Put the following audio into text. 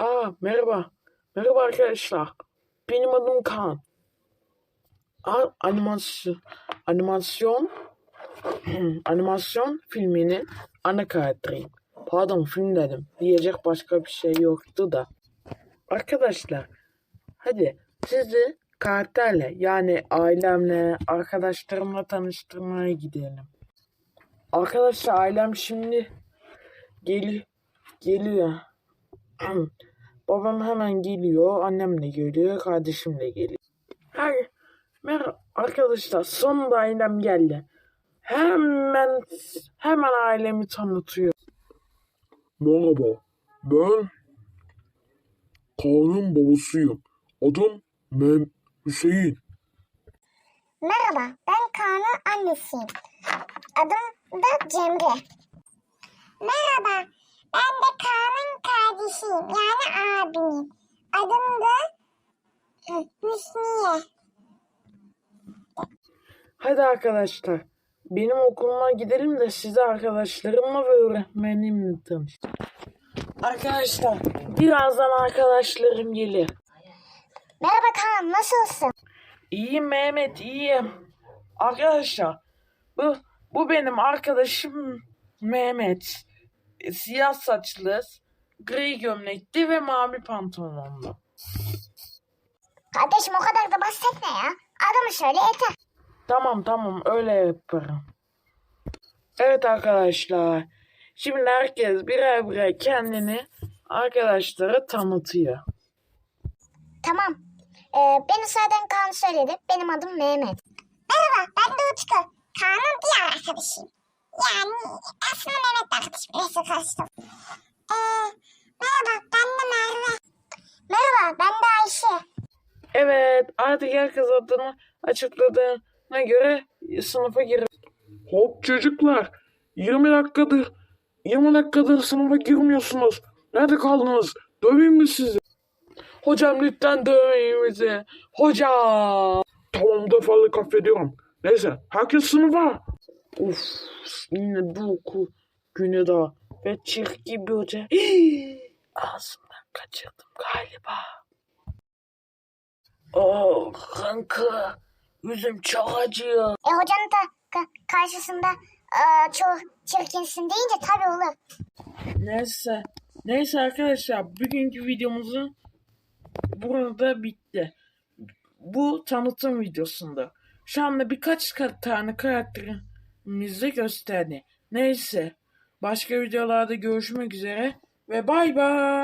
Aa merhaba. Merhaba arkadaşlar. Benim adım Kaan. Aa, animasyon animasyon animasyon filminin ana karakteriyim. Pardon film dedim. Diyecek başka bir şey yoktu da. Arkadaşlar hadi sizi karakterle yani ailemle arkadaşlarımla tanıştırmaya gidelim. Arkadaşlar ailem şimdi geli geliyor. Babam hemen geliyor, annem de geliyor, kardeşim de geliyor. Her, mer arkadaşlar sonunda ailem geldi. Hemen hemen ailemi tanıtıyor. Merhaba, ben Kaan'ın babasıyım. Adım Mem Hüseyin. Merhaba, ben Kaan'ın annesiyim. Adım da Cemre. Merhaba, ben de Kaan'ın kardeşiyim, yani abimim. Adım da Hüsniye. Hadi arkadaşlar, benim okuluma gidelim de size arkadaşlarımla ve öğretmenimle tanış. Arkadaşlar, birazdan arkadaşlarım gelir. Merhaba Kaan, nasılsın? İyiyim Mehmet, iyiyim. Arkadaşlar, bu, bu benim arkadaşım Mehmet. Siyah saçlı, gri gömlekli ve mavi pantolonlu. Kardeşim o kadar da bahsetme ya. Adımı söyle yeter. Tamam tamam öyle yaparım. Evet arkadaşlar. Şimdi herkes birer birer kendini arkadaşlara tanıtıyor. Tamam. Ee, beni zaten Kaan söyledi. Benim adım Mehmet. Merhaba, ben de Utku. Kaan'ın diğer arkadaşıyım. Yani aslında Mehmet. Neyse karıştım. Ee, merhaba, ben de Merve. Merhaba, ben de Ayşe. Evet artık herkes adını açıkladığına göre sınıfa gir. Hop çocuklar, 20 dakikadır, 20 dakikadır sınıfa girmiyorsunuz. Nerede kaldınız? Döveyim mi sizi? Hocam lütfen dövmeyin bizi. Hocam. Tamam defalık affediyorum. Neyse, herkes sınıfa. Uf yine bu okul günü daha. Ve çirkin bir hoca. Hii, Ağzımdan kaçırdım galiba. Oh kanka. Yüzüm çok acıyor. E hocanın da ka- karşısında aa, çok çirkinsin deyince tabii olur. Neyse. Neyse arkadaşlar bugünkü videomuzun burada bitti. Bu tanıtım videosunda. Şu anda birkaç tane karakterimizi gösterdi. Neyse. Başka videolarda görüşmek üzere ve bay bay.